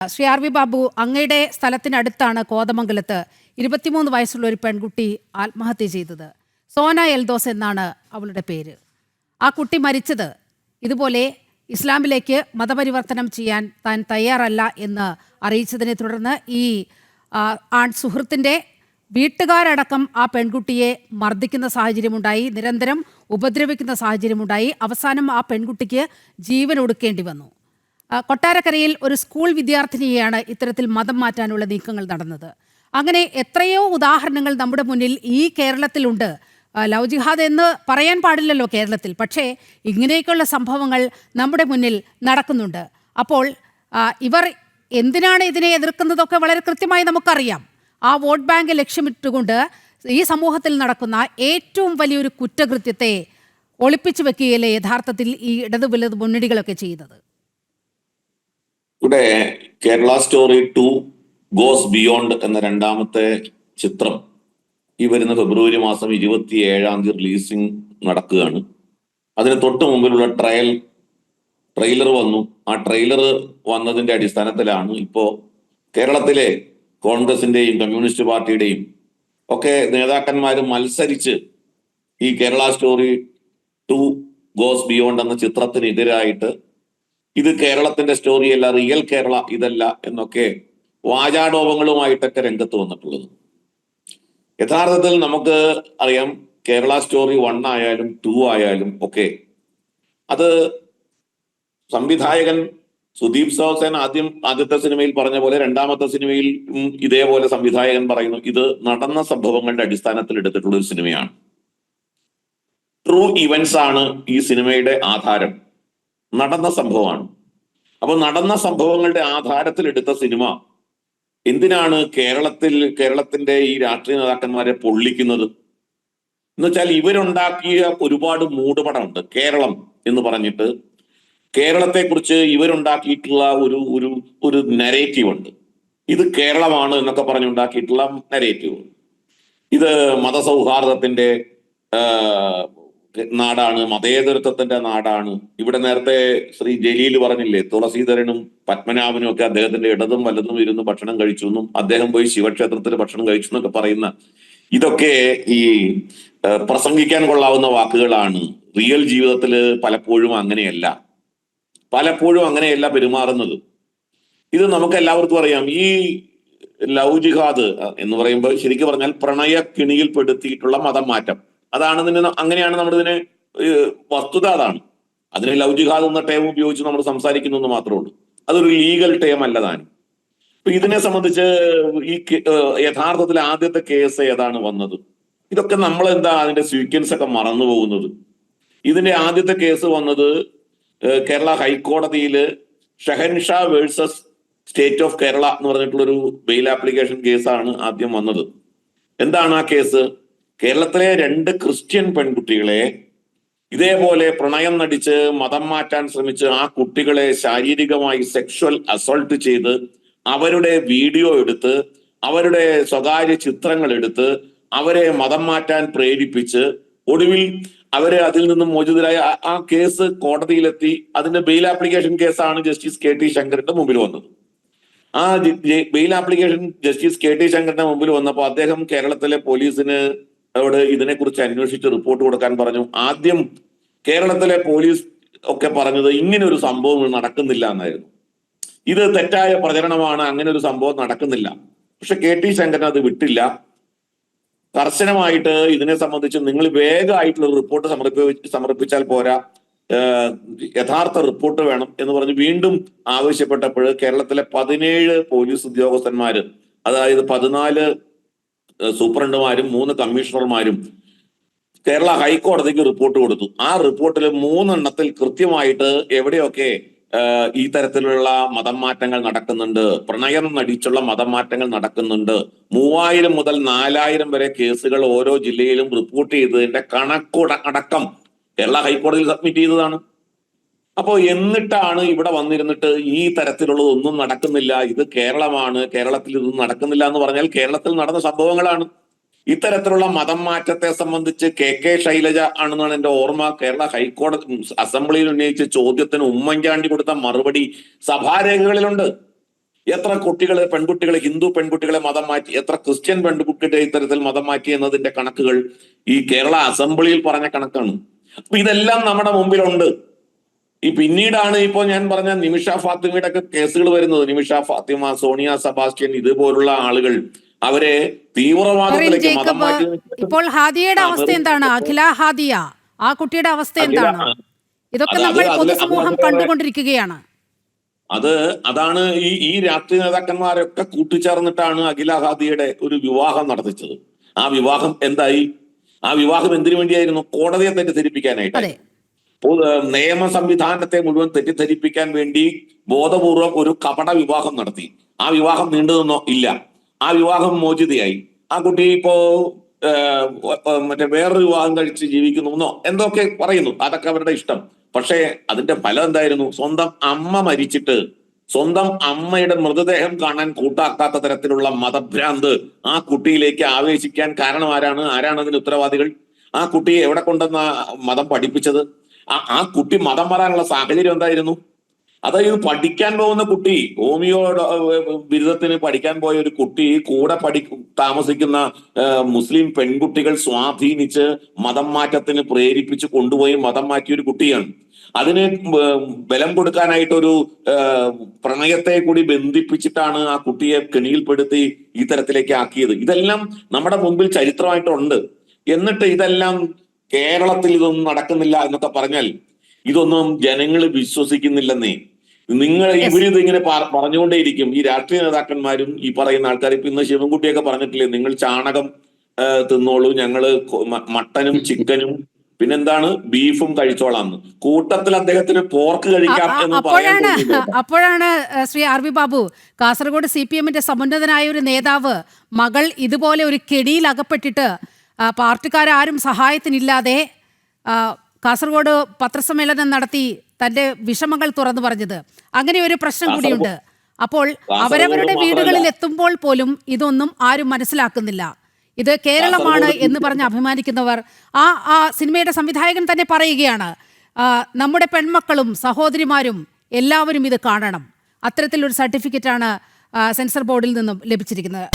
Shri R V Babu അങ്ങയുടെ സ്ഥലത്തിനടുത്താണ് കോതമംഗലത്ത് ഇരുപത്തിമൂന്ന് വയസ്സുള്ള ഒരു പെൺകുട്ടി ആത്മഹത്യ ചെയ്തത്. സോന എൽദോസ് എന്നാണ് അവളുടെ പേര്. ആ കുട്ടി മരിച്ചത് ഇതുപോലെ ഇസ്ലാമിലേക്ക് മതപരിവർത്തനം ചെയ്യാൻ താൻ തയ്യാറല്ല എന്ന് അറിയിച്ചതിനെ തുടർന്ന് ഈ ആൺ സുഹൃത്തിന്റെ വീട്ടുകാരടക്കം ആ പെൺകുട്ടിയെ മർദ്ദിക്കുന്ന സാഹചര്യമുണ്ടായി നിരന്തരം ഉപദ്രവിക്കുന്ന സാഹചര്യമുണ്ടായി. അവസാനം ആ പെൺകുട്ടിക്ക് ജീവൻ ഒടുക്കേണ്ടി വന്നു. കൊട്ടാരക്കരയിൽ ഒരു സ്കൂൾ വിദ്യാർത്ഥിനിയെയാണ് ഇത്തരത്തിൽ മതം മാറ്റാനുള്ള നീക്കങ്ങൾ നടന്നത്. അങ്ങനെ എത്രയോ ഉദാഹരണങ്ങൾ നമ്മുടെ മുന്നിൽ ഈ കേരളത്തിലുണ്ട്. ലവ് ജിഹാദ് എന്ന് പറയാൻ പാടില്ലല്ലോ കേരളത്തിൽ. പക്ഷേ ഇങ്ങനെയൊക്കെയുള്ള സംഭവങ്ങൾ നമ്മുടെ മുന്നിൽ നടക്കുന്നുണ്ട്. അപ്പോൾ ഇവർ എന്തിനാണ് ഇതിനെ എതിർക്കുന്നതൊക്കെ വളരെ കൃത്യമായി നമുക്കറിയാം. ആ വോട്ട് ബാങ്ക് ലക്ഷ്യമിട്ടുകൊണ്ട് ഈ സമൂഹത്തിൽ നടക്കുന്ന ഏറ്റവും വലിയൊരു കുറ്റകൃത്യത്തെ ഒളിപ്പിച്ചു വെക്കുകയല്ലേ യഥാർത്ഥത്തിൽ ഈ ഇടതു വലത് മുന്നണികളൊക്കെ ചെയ്യുന്നത് ഇവിടെ Kerala story two goes beyond എന്ന രണ്ടാമത്തെ ചിത്രം ഈ വരുന്ന ഫെബ്രുവരി മാസം ഇരുപത്തി ഏഴാം തീയതി റിലീസിംഗ് നടക്കുകയാണ്. അതിന് തൊട്ട് മുമ്പിലുള്ള ട്രയൽ ട്രെയിലർ വന്നു. ആ ട്രെയിലർ വന്നതിന്റെ അടിസ്ഥാനത്തിലാണ് ഇപ്പോ കേരളത്തിലെ കോൺഗ്രസിന്റെയും കമ്മ്യൂണിസ്റ്റ് പാർട്ടിയുടെയും ഒക്കെ നേതാക്കന്മാർ മത്സരിച്ച് ഈ Kerala story two goes beyond എന്ന ചിത്രത്തിനെതിരായിട്ട് ഇത് കേരളത്തിന്റെ സ്റ്റോറിയല്ല റിയൽ കേരള ഇതല്ല എന്നൊക്കെ വാചാടോപങ്ങളുമായിട്ടൊക്കെ രംഗത്ത് വന്നിട്ടുള്ളത്. യഥാർത്ഥത്തിൽ നമുക്ക് അറിയാം കേരള സ്റ്റോറി വൺ ആയാലും ടു ആയാലും ഒക്കെ അത് സംവിധായകൻ സുദീപ് സോസേൻ ആദ്യം ആദ്യത്തെ സിനിമയിൽ പറഞ്ഞ പോലെ രണ്ടാമത്തെ സിനിമയിൽ ഇതേപോലെ സംവിധായകൻ പറയുന്നു ഇത് നടന്ന സംഭവങ്ങളുടെ അടിസ്ഥാനത്തിൽ എടുത്തിട്ടുള്ള ഒരു സിനിമയാണ്. ട്രൂ ഇവന്റ്സ് ആണ് ഈ സിനിമയുടെ ആധാരം. നടന്ന സംഭവമാണ്. അപ്പൊ നടന്ന സംഭവങ്ങളുടെ ആധാരത്തിൽ എടുത്ത സിനിമ എന്തിനാണ് കേരളത്തിൽ കേരളത്തിന്റെ ഈ രാഷ്ട്രീയ നേതാക്കന്മാരെ പൊള്ളിക്കുന്നത്? എന്ന് വെച്ചാൽ ഇവരുണ്ടാക്കിയ ഒരുപാട് മൂടുപടമുണ്ട്. കേരളം എന്ന് പറഞ്ഞിട്ട് കേരളത്തെ കുറിച്ച് ഇവരുണ്ടാക്കിയിട്ടുള്ള ഒരു ഒരു ഒരു നരേറ്റീവ് ഉണ്ട്. ഇത് കേരളമാണ് എന്നൊക്കെ പറഞ്ഞുണ്ടാക്കിയിട്ടുള്ള നരേറ്റീവ് ഇത് മതസൗഹാർദ്ദത്തിന്റെ നാടാണ് മതേതരത്വത്തിന്റെ നാടാണ്. ഇവിടെ നേരത്തെ ശ്രീ ജലീൽ പറഞ്ഞില്ലേ തുളസീധരനും പത്മനാഭനും ഒക്കെ അദ്ദേഹത്തിന്റെ ഇടതും വലതും ഇരുന്ന് ഭക്ഷണം കഴിച്ചു എന്നും അദ്ദേഹം പോയി ശിവക്ഷേത്രത്തിൽ ഭക്ഷണം കഴിച്ചു എന്നൊക്കെ പറയുന്ന ഇതൊക്കെ ഈ പ്രസംഗിക്കാൻ കൊള്ളാവുന്ന വാക്കുകളാണ്. റിയൽ ജീവിതത്തിൽ പലപ്പോഴും അങ്ങനെയല്ല. പലപ്പോഴും അങ്ങനെയല്ല പെരുമാറുന്നത്. ഇത് നമുക്ക് എല്ലാവർക്കും അറിയാം. ഈ ലവ് ജിഹാദ് എന്ന് പറയുമ്പോൾ ശരിക്കും പറഞ്ഞാൽ പ്രണയ കിണിയിൽപ്പെടുത്തിയിട്ടുള്ള മതം മാറ്റം. അതാണ് ഇതിന് അങ്ങനെയാണ് നമ്മൾ ഇതിനെ വസ്തുത അതാണ്. അതിന് ലവ് ജിഹാദ് എന്ന ടേം ഉപയോഗിച്ച് നമ്മൾ സംസാരിക്കുന്നു എന്ന് മാത്രമേ ഉള്ളൂ. അതൊരു ലീഗൽ ടേം അല്ല താനും. ഇപ്പൊ ഇതിനെ സംബന്ധിച്ച് ഈ യഥാർത്ഥത്തിൽ ആദ്യത്തെ കേസ് ഏതാണ് വന്നത്? ഇതൊക്കെ നമ്മൾ എന്താ അതിന്റെ സീക്വൻസ് ഒക്കെ മറന്നു പോകുന്നത്? ഇതിന്റെ ആദ്യത്തെ കേസ് വന്നത് കേരള ഹൈക്കോടതിയിൽ Shahansha versus state of Kerala എന്ന് പറഞ്ഞിട്ടുള്ള ഒരു ബെയിൽ ആപ്ലിക്കേഷൻ കേസാണ് ആദ്യം വന്നത്. എന്താണ് ആ കേസ് കേരളത്തിലെ രണ്ട് ക്രിസ്ത്യൻ പെൺകുട്ടികളെ ഇതേപോലെ പ്രണയം നടിച്ച് മതം മാറ്റാൻ ശ്രമിച്ച് ആ കുട്ടികളെ ശാരീരികമായി സെക്ഷൽ അസോൾട്ട് ചെയ്ത് അവരുടെ വീഡിയോ എടുത്ത് അവരുടെ സ്വകാര്യ ചിത്രങ്ങൾ എടുത്ത് അവരെ മതം മാറ്റാൻ പ്രേരിപ്പിച്ച് ഒടുവിൽ അവരെ അതിൽ നിന്നും മോചിതരായ ആ- കേസ് കോടതിയിലെത്തി. അതിന്റെ ബെയിൽ ആപ്ലിക്കേഷൻ കേസാണ് ജസ്റ്റിസ് കെ ടി ശങ്കറിന്റെ മുമ്പിൽ വന്നത്. ആ bail application justice K T ശങ്കറിന്റെ മുമ്പിൽ വന്നപ്പോൾ അദ്ദേഹം കേരളത്തിലെ പോലീസിന് അവിടെ ഇതിനെക്കുറിച്ച് അന്വേഷിച്ച് റിപ്പോർട്ട് കൊടുക്കാൻ പറഞ്ഞു. ആദ്യം കേരളത്തിലെ പോലീസ് ഒക്കെ പറഞ്ഞത് ഇങ്ങനെ ഒരു സംഭവം നടക്കുന്നില്ല എന്നായിരുന്നു. ഇത് തെറ്റായ പ്രചരണമാണ് അങ്ങനെ ഒരു സംഭവം നടക്കുന്നില്ല. പക്ഷെ കെ ടി ശങ്കരൻ അത് വിട്ടില്ല. കർശനമായിട്ട് ഇതിനെ സംബന്ധിച്ച് നിങ്ങൾ വേഗമായിട്ടുള്ള റിപ്പോർട്ട് സമർപ്പി സമർപ്പിച്ചാൽ പോരാ. യഥാർത്ഥ റിപ്പോർട്ട് വേണം എന്ന് പറഞ്ഞ് വീണ്ടും ആവശ്യപ്പെട്ടപ്പോൾ കേരളത്തിലെ പതിനേഴ് പോലീസ് ഉദ്യോഗസ്ഥന്മാര് അതായത് പതിനാല് സൂപ്രണ്ടുമാരും മൂന്ന് കമ്മീഷണർമാരും കേരള ഹൈക്കോടതിക്ക് റിപ്പോർട്ട് കൊടുത്തു. ആ റിപ്പോർട്ടിൽ മൂന്നെണ്ണത്തിൽ കൃത്യമായിട്ട് എവിടെയൊക്കെ ഈ തരത്തിലുള്ള മതം മാറ്റങ്ങൾ നടക്കുന്നുണ്ട് പ്രണയം നടിച്ചുള്ള മതം മാറ്റങ്ങൾ നടക്കുന്നുണ്ട് മൂവായിരം മുതൽ നാലായിരം വരെ കേസുകൾ ഓരോ ജില്ലയിലും റിപ്പോർട്ട് ചെയ്തതിന്റെ കണക്കുട അടക്കം കേരള ഹൈക്കോടതിയിൽ സബ്മിറ്റ് ചെയ്തതാണ്. അപ്പോ എന്നിട്ടാണ് ഇവിടെ വന്നിരുന്നിട്ട് ഈ തരത്തിലുള്ളതൊന്നും നടക്കുന്നില്ല. ഇത് കേരളമാണ്. കേരളത്തിൽ ഇതൊന്നും നടക്കുന്നില്ല എന്ന് പറഞ്ഞാൽ കേരളത്തിൽ നടന്ന സംഭവങ്ങളാണ്. ഇത്തരത്തിലുള്ള മതം മാറ്റത്തെ സംബന്ധിച്ച് കെ കെ ശൈലജ ആണെന്നാണ് എന്റെ ഓർമ്മ. കേരള ഹൈക്കോടതി അസംബ്ലിയിൽ ഉന്നയിച്ച ചോദ്യത്തിന് ഉമ്മൻചാണ്ടി കൊടുത്ത മറുപടി സഭാരേഖകളിലുണ്ട്. എത്ര കുട്ടികളെ പെൺകുട്ടികളെ ഹിന്ദു പെൺകുട്ടികളെ മതം മാറ്റി എത്ര ക്രിസ്ത്യൻ പെൺകുട്ടികളെ ഇത്തരത്തിൽ മതം മാറ്റി എന്നതിന്റെ കണക്കുകൾ ഈ കേരള അസംബ്ലിയിൽ പറഞ്ഞ കണക്കാണ്. അപ്പൊ ഇതെല്ലാം നമ്മുടെ മുമ്പിലുണ്ട്. ഈ പിന്നീടാണ് ഇപ്പോൾ ഞാൻ പറഞ്ഞ നിമിഷ ഫാത്തിമയുടെ ഒക്കെ കേസുകൾ വരുന്നത്. നിമിഷ ഫാത്തിമ സോണിയ സബാസ്റ്റ്യൻ ഇതുപോലുള്ള ആളുകൾ അവരെ തീവ്രവാദത്തിലേക്ക് മതം മാറ്റി ഇപ്പോൾ ഹാദിയയുടെ അവസ്ഥ എന്താണ്? അഖില ഹാദിയ ആ കുട്ടിയുടെ അവസ്ഥ എന്താണ്? ഇതൊക്കെ അത് നമ്മൾ പൊതുസമൂഹം കണ്ടുകൊണ്ടിരിക്കുകയാണ്. അത് അതാണ് ഈ ഈ രാഷ്ട്രീയ നേതാക്കന്മാരൊക്കെ കൂട്ടിച്ചേർന്നിട്ടാണ് അഖില ഹാദിയുടെ ഒരു വിവാഹം നടത്തിച്ചത്. ആ വിവാഹം എന്തായി? ആ വിവാഹം എന്തിനു വേണ്ടിയായിരുന്നു? കോടതിയെ തെറ്റിദ്ധരിപ്പിക്കാനായിട്ട്. നിയമ സംവിധാനത്തെ മുഴുവൻ തെറ്റിദ്ധരിപ്പിക്കാൻ വേണ്ടി ബോധപൂർവം ഒരു കപട വിവാഹം നടത്തി. ആ വിവാഹം നീണ്ടു നിന്നോ ഇല്ല. ആ വിവാഹം മോചിതയായി. ആ കുട്ടി ഇപ്പോ മറ്റേ വേറൊരു വിവാഹം കഴിച്ച് ജീവിക്കുന്നു എന്നോ എന്തൊക്കെ പറയുന്നു. അതൊക്കെ അവരുടെ ഇഷ്ടം. പക്ഷേ അതിന്റെ ഫലം എന്തായിരുന്നു? സ്വന്തം അമ്മ മരിച്ചിട്ട് സ്വന്തം അമ്മയുടെ മൃതദേഹം കാണാൻ കൂട്ടാക്കാത്ത തരത്തിലുള്ള മതഭ്രാന്ത് ആ കുട്ടിയിലേക്ക് ആവേശിക്കാൻ കാരണം ആരാണ്? ആരാണ് അതിന് ഉത്തരവാദികൾ? ആ കുട്ടിയെ എവിടെ കൊണ്ടെന്ന മതം പഠിപ്പിച്ചത്? ആ കുട്ടി മതം മാറാനുള്ള സാഹചര്യം എന്തായിരുന്നു? അതായത് പഠിക്കാൻ പോകുന്ന കുട്ടി ഹോമിയോ ബിരുദത്തിന് പഠിക്കാൻ പോയ ഒരു കുട്ടി കൂടെ പഠി താമസിക്കുന്ന മുസ്ലിം പെൺകുട്ടികൾ സ്വാധീനിച്ച് മതം മാറ്റത്തിന് പ്രേരിപ്പിച്ച് കൊണ്ടുപോയി മതം മാറ്റിയ ഒരു കുട്ടിയാണ്. അതിന് ബലം കൊടുക്കാനായിട്ടൊരു ഒരു പ്രണയത്തെ കൂടി ബന്ധിപ്പിച്ചിട്ടാണ് ആ കുട്ടിയെ കെണിയിൽപ്പെടുത്തി ഈ തരത്തിലേക്ക് ആക്കിയത്. ഇതെല്ലാം നമ്മുടെ മുമ്പിൽ ചരിത്രമായിട്ടുണ്ട്. എന്നിട്ട് ഇതെല്ലാം കേരളത്തിൽ ഇതൊന്നും നടക്കുന്നില്ല എന്നൊക്കെ പറഞ്ഞാൽ ഇതൊന്നും ജനങ്ങൾ വിശ്വസിക്കുന്നില്ലെന്നേ. നിങ്ങൾ ഇവരിത് ഇങ്ങനെ പറഞ്ഞുകൊണ്ടേയിരിക്കും. ഈ രാഷ്ട്രീയ നേതാക്കന്മാരും ഈ പറയുന്ന ആൾക്കാർ ഇപ്പൊ ഇന്ന് ശിവൻകുട്ടിയൊക്കെ പറഞ്ഞിട്ടില്ലേ നിങ്ങൾ ചാണകം തിന്നോളൂ ഞങ്ങൾ മട്ടനും ചിക്കനും പിന്നെന്താണ് ബീഫും കഴിച്ചോളാന്ന് കൂട്ടത്തിൽ അദ്ദേഹത്തിന് പോർക്ക് കഴിക്കാം എന്ന് അപ്പോഴാണ് അപ്പോഴാണ് Shri R V Babu Kasaragod C P എമ്മിന്റെ സമുന്നതനായ ഒരു നേതാവ് മകൾ ഇതുപോലെ ഒരു കെടിയിൽ അകപ്പെട്ടിട്ട് ആ, പാർട്ടിക്കാരാരും സഹായത്തിനില്ലാതെ കാസർഗോഡ് പത്രസമ്മേളനം നടത്തി തന്റെ വിഷമങ്ങൾ തുറന്നു പറഞ്ഞത്. അങ്ങനെ ഒരു പ്രശ്നം കൂടിയുണ്ട്. അപ്പോൾ അവരവരുടെ വീടുകളിൽ എത്തുമ്പോൾ പോലും ഇതൊന്നും ആരും മനസ്സിലാക്കുന്നില്ല. ഇത് കേരളമാണ് എന്ന് പറഞ്ഞ് അഭിമാനിക്കുന്നവർ ആ ആ സിനിമയുടെ സംവിധായകൻ തന്നെ പറയുകയാണ് നമ്മുടെ പെൺമക്കളും സഹോദരിമാരും എല്ലാവരും ഇത് കാണണം. അത്തരത്തിലൊരു സർട്ടിഫിക്കറ്റാണ് സെൻസർ ബോർഡിൽ നിന്നും ലഭിച്ചിരിക്കുന്നത്.